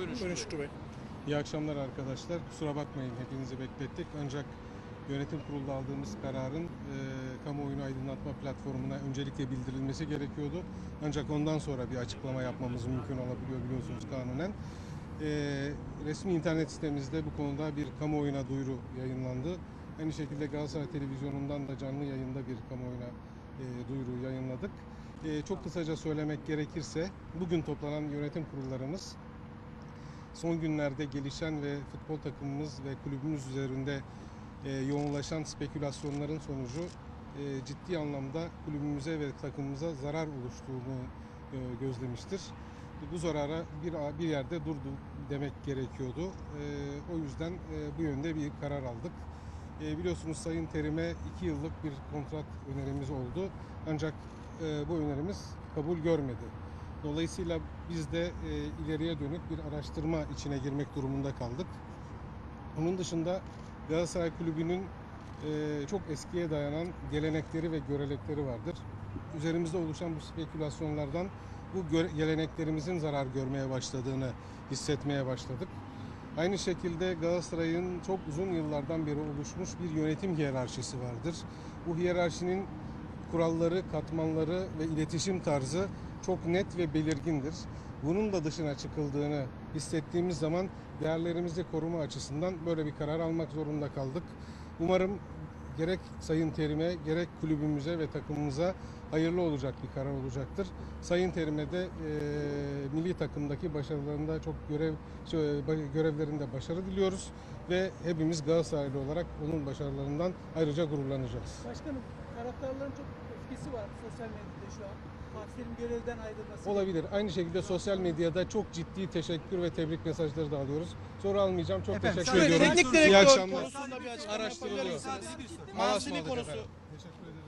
Buyurun Şükrü Buyurun Bey. Şükrü Bey. İyi akşamlar arkadaşlar. Kusura bakmayın hepinizi beklettik. Ancak yönetim kurulunda aldığımız kararın e, kamuoyunu aydınlatma platformuna öncelikle bildirilmesi gerekiyordu. Ancak ondan sonra bir açıklama yapmamız mümkün olabiliyor biliyorsunuz kanunen. E, resmi internet sitemizde bu konuda bir kamuoyuna duyuru yayınlandı. Aynı şekilde Galatasaray Televizyonu'ndan da canlı yayında bir kamuoyuna e, duyuru yayınladık. E, çok kısaca söylemek gerekirse bugün toplanan yönetim kurullarımız son günlerde gelişen ve futbol takımımız ve kulübümüz üzerinde e, yoğunlaşan spekülasyonların sonucu e, ciddi anlamda kulübümüze ve takımımıza zarar oluştuğunu e, gözlemiştir. Bu zarara bir bir yerde durdu demek gerekiyordu. E, o yüzden e, bu yönde bir karar aldık. E, biliyorsunuz Sayın Terim'e iki yıllık bir kontrat önerimiz oldu. Ancak e, bu önerimiz kabul görmedi. Dolayısıyla biz de e, ileriye dönük bir araştırma içine girmek durumunda kaldık. Onun dışında Galatasaray Kulübü'nün e, çok eskiye dayanan gelenekleri ve görenekleri vardır. Üzerimizde oluşan bu spekülasyonlardan bu geleneklerimizin zarar görmeye başladığını hissetmeye başladık. Aynı şekilde Galatasaray'ın çok uzun yıllardan beri oluşmuş bir yönetim hiyerarşisi vardır. Bu hiyerarşinin kuralları, katmanları ve iletişim tarzı çok net ve belirgindir. Bunun da dışına çıkıldığını hissettiğimiz zaman değerlerimizi koruma açısından böyle bir karar almak zorunda kaldık. Umarım gerek Sayın Terim'e gerek kulübümüze ve takımımıza hayırlı olacak bir karar olacaktır. Sayın Terim'e de e, milli takımdaki başarılarında çok görev görevlerinde başarı diliyoruz ve hepimiz Galatasaraylı olarak onun başarılarından ayrıca gururlanacağız. Başkanım taraftarların çok öfkesi var sosyal medyada şu an. Fatih'in görevden ayrılması. Olabilir. Aynı şekilde sosyal medyada çok ciddi teşekkür ve tebrik mesajları da alıyoruz. Soru almayacağım. Çok Efendim, teşekkür ediyorum. teknik İyi direktör akşamlar. konusunda bir açıklama yapabilir misiniz? Ismarladık konusu. efendim. Teşekkür ederim.